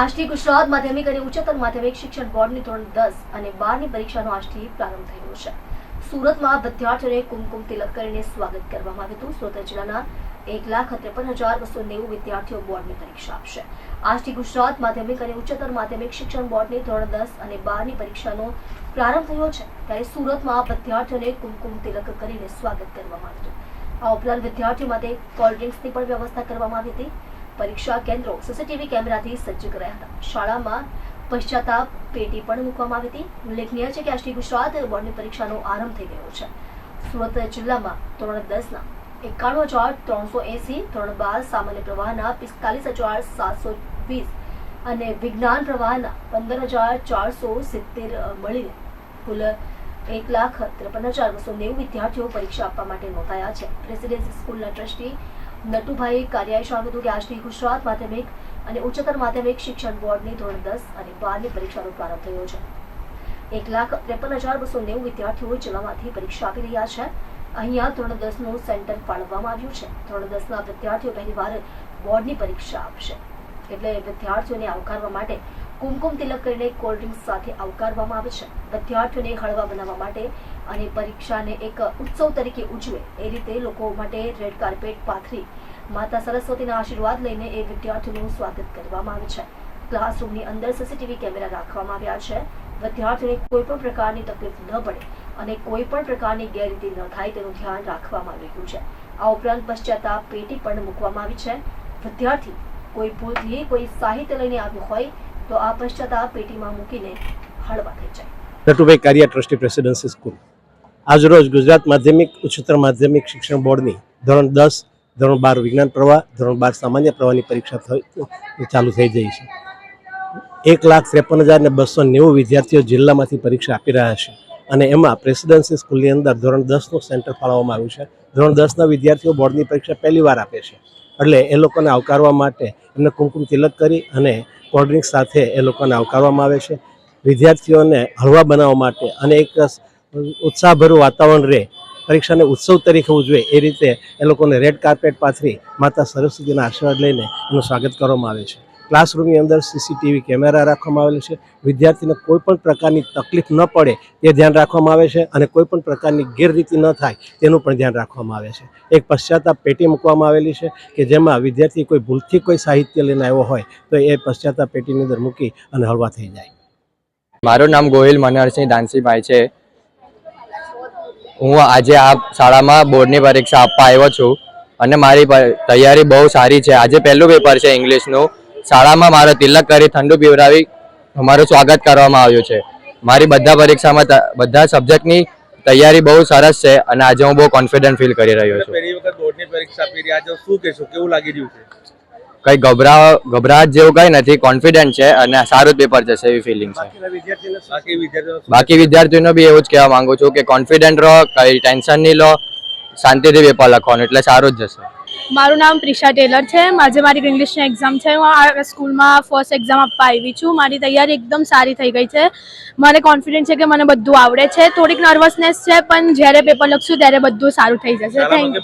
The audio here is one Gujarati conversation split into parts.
આજથી ગુજરાત માધ્યમિક અને ઉચ્ચતર માધ્યમિક શિક્ષણ બોર્ડની ધોરણ દસ અને બારની પરીક્ષાનો આજથી પ્રારંભ થયો છે. સુરતમાં વિદ્યાર્થીઓને કુમકુમ તિલક કરીને સ્વાગત કરવામાં આવ્યું હતું. સુરત જિલ્લાના એક લાખ ત્રેપન હજાર બસો નેવું વિદ્યાર્થીઓ બોર્ડની પરીક્ષા આપશે. આજથી ગુજરાત માધ્યમિક અને ઉચ્ચતર માધ્યમિક શિક્ષણ બોર્ડની ધોરણ દસ અને બારની પરીક્ષાનો પ્રારંભ થયો છે. ત્યારે સુરતમાં વિદ્યાર્થીઓને કુમકુમ તિલક કરીને સ્વાગત કરવામાં આવ્યું હતું. આ ઉપરાંત વિદ્યાર્થીઓ માટે કોલ્ડ ડ્રિંક્સની પણ વ્યવસ્થા કરવામાં આવી હતી. પરીક્ષા કેન્દ્રો સીસીટીવી કેમેરાથી સજ્જ કરાયા હતા. શાળામાં પશ્ચાતાપ પેટી પણ મૂકવામાં આવી હતી. ઉલ્લેખનીય છે કે આજથી ગુજરાત બોર્ડની પરીક્ષાનો આરંભ થઈ ગયો છે. સુરત જિલ્લામાં ધોરણ દસના એકાણું હજાર ત્રણસો એસી, ધોરણ બાર સામાન્ય પ્રવાહના પિસ્તાલીસ હજાર સાતસો વીસ અને વિજ્ઞાન પ્રવાહના પંદર હજાર ચારસો સિત્તેર મળીને કુલ એક લાખ ત્રેપન હજાર બસો નેવું વિદ્યાર્થીઓ પરીક્ષા આપવા માટે નોંધાયા છે. રેસિડેન્સી સ્કૂલના ટ્રસ્ટી નટુભાઈ જણાવ્યું હતું કે આજથી ગુજરાત માધ્યમિક અને ઉચ્ચતર માધ્યમિક શિક્ષણ બોર્ડની ધોરણ દસ અને બારની પરીક્ષાનો પ્રારંભ થયો છે. એક લાખ ત્રેપન હજાર બસો નેવું વિદ્યાર્થીઓ જિલ્લામાંથી પરીક્ષા આપી રહ્યા છે. અહીંયા ધોરણ દસનું સેન્ટર ફાળવવામાં આવ્યું છે. ધોરણ દસના વિદ્યાર્થીઓ પહેલીવાર બોર્ડની પરીક્ષા આપશે. એટલે વિદ્યાર્થીઓને આવકારવા માટે કુમકુમ તિલક કરીને કોલ્ડ ડ્રિંક્સ સાથે આવકારવામાં આવે છે. વિદ્યાર્થીઓને હળવા બનાવવા માટે અને પરીક્ષાને એક ઉત્સવ તરીકે ઉજવે એ રીતે લોકો માટે રેડ કાર્પેટ પાથરી, માતા સરસ્વતીના આશીર્વાદ લઈને એ વિદ્યાર્થીઓનું સ્વાગત કરવામાં આવે છે. ક્લાસરૂમની અંદર સીસીટીવી કેમેરા રાખવામાં આવ્યા છે. વિદ્યાર્થીઓને કોઈ પણ પ્રકારની તકલીફ ન પડે અને કોઈ પણ પ્રકારની ગેરરીતિ ન થાય તેનું ધ્યાન રાખવામાં આવી રહ્યું છે. આ ઉપરાંત પશ્ચાતાપ પેટી પણ મૂકવામાં આવી છે. વિદ્યાર્થી કોઈ ભૂલથી કોઈ સાહિત્ય લઈને આવ્યું હોય તો આ પશ્ચાતાપ પેટીમાં મૂકીને હળવા થઈ જાય. Natubhai Kariya trustee presidency school આજરોજ ગુજરાત માધ્યમિક ઉચ્ચતર માધ્યમિક શિક્ષણ બોર્ડની ધોરણ દસ, ધોરણ બાર વિજ્ઞાન પ્રવાહ, ધોરણ બાર સામાન્ય પ્રવાહની પરીક્ષા ચાલુ થઈ ગઈ છે. એક લાખ ત્રેપન હજાર ને બસો નેવું વિદ્યાર્થીઓ જિલ્લામાંથી પરીક્ષા આપી રહ્યા છે અને એમાં પ્રેસિડેન્સી સ્કૂલની અંદર ધોરણ દસનું સેન્ટર ફાળવવામાં આવ્યું છે. ધોરણ દસના વિદ્યાર્થીઓ બોર્ડની પરીક્ષા પહેલી વાર આપે છે. એટલે એ લોકોને આવકારવા માટે એમને કુમકુમ તિલક કરી અને કોલ્ડ્રિંક્સ સાથે એ લોકોને આવકારવામાં આવે છે. વિદ્યાર્થીઓને હળવા બનાવવા માટે અને એક ઉત્સાહભર્યું વાતાવરણ રહે, પરીક્ષાને ઉત્સવ તરીકે ઉજવે, એ રીતે એ લોકોને રેડ કાર્પેટ પાથરી માતા સરસ્વતીના આશીર્વાદ લઈને એનું સ્વાગત કરવામાં આવે છે. ક્લાસરૂમની અંદર સીસીટીવી કેમેરા રાખવામાં આવેલ છે. વિદ્યાર્થીને કોઈ પણ પ્રકારની તકલીફ ન પડે, એ ધ્યાન રાખવામાં આવે છે અને કોઈ પણ પ્રકારની ગેરરીતિ ન થાય, તેનું પણ ધ્યાન રાખવામાં આવે છે. એક પશ્ચાતાપ પેટી મૂકવામાં આવેલી છે કે જેમાં વિદ્યાર્થી કોઈ ભૂલથી કોઈ સાહિત્ય લઈને આવ્યો હોય, તો એ પશ્ચાતાપ પેટીની અંદર મૂકી અને હળવા થઈ જાય. મારું નામ ગોહિલ મનહરસિંહ દાનસીભાઈ છે. હું આજે આ શાળામાં બોર્ડની પરીક્ષા આપવા આવ્યો છું અને મારી તૈયારી બહુ સારી છે. આજે પહેલું પેપર છે ઇંગ્લિશનું. શાળામાં મારો તિલક કરી ઠંડુ પીવડાવી મારું સ્વાગત કરવામાં આવ્યું છે. મારી બધા પરીક્ષામાં બધા સબ્જેક્ટની તૈયારી બહુ સરસ છે અને આજે હું બહુ કોન્ફિડન્ટ ફીલ કરી રહ્યો છું. પહેલી વખત બોર્ડની પરીક્ષા આપી રહ્યા છો. શું કહેશો? કેવું લાગી રહ્યું છે? કંઈ ગભરા ગભરાટ જેવું કંઈ નથી કોન્ફિડન્ટ છે અને સારું જ પેપર જશે એવી ફિલિંગ છે બાકી વિદ્યાર્થીઓનો બી એવું જ કહેવા માંગુ છું કે કોન્ફિડન્ટ રહો કઈ ટેન્શન નહીં લો શાંતિથી પેપર લખવાનું એટલે સારું જ જશે. મારું નામ પ્રિશા ટેલર છે. આજે મારી ઇંગ્લિશની એક્ઝામ છે. હું આ સ્કૂલમાં ફર્સ્ટ એક્ઝામ આપવા આવી છું. મારી તૈયારી એકદમ સારી થઈ ગઈ છે. મને કોન્ફિડન્સ છે કે મને બધું આવડે છે. થોડીક નર્વસનેસ છે પણ જ્યારે પેપર લખશું ત્યારે બધું સારું થઈ જશે. થેન્ક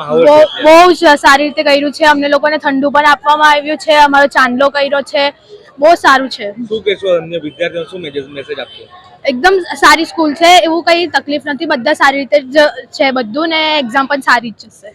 માહોલ બહુ જ સારી રીતે કર્યું છે. અમને લોકોને ઠંડુ પણ આપવામાં આવ્યું છે. અમારો ચાંદલો કર્યો છે. બહુ સારું છે. શું કહેશો? અન્ય વિદ્યાર્થીઓને શું મેસેજ આપશો? એકદમ સારી સ્કૂલ છે. એવું કંઈ તકલીફ નથી. બધા સારી રીતે જ છે બધું ને એક્ઝામ પણ સારી જ જશે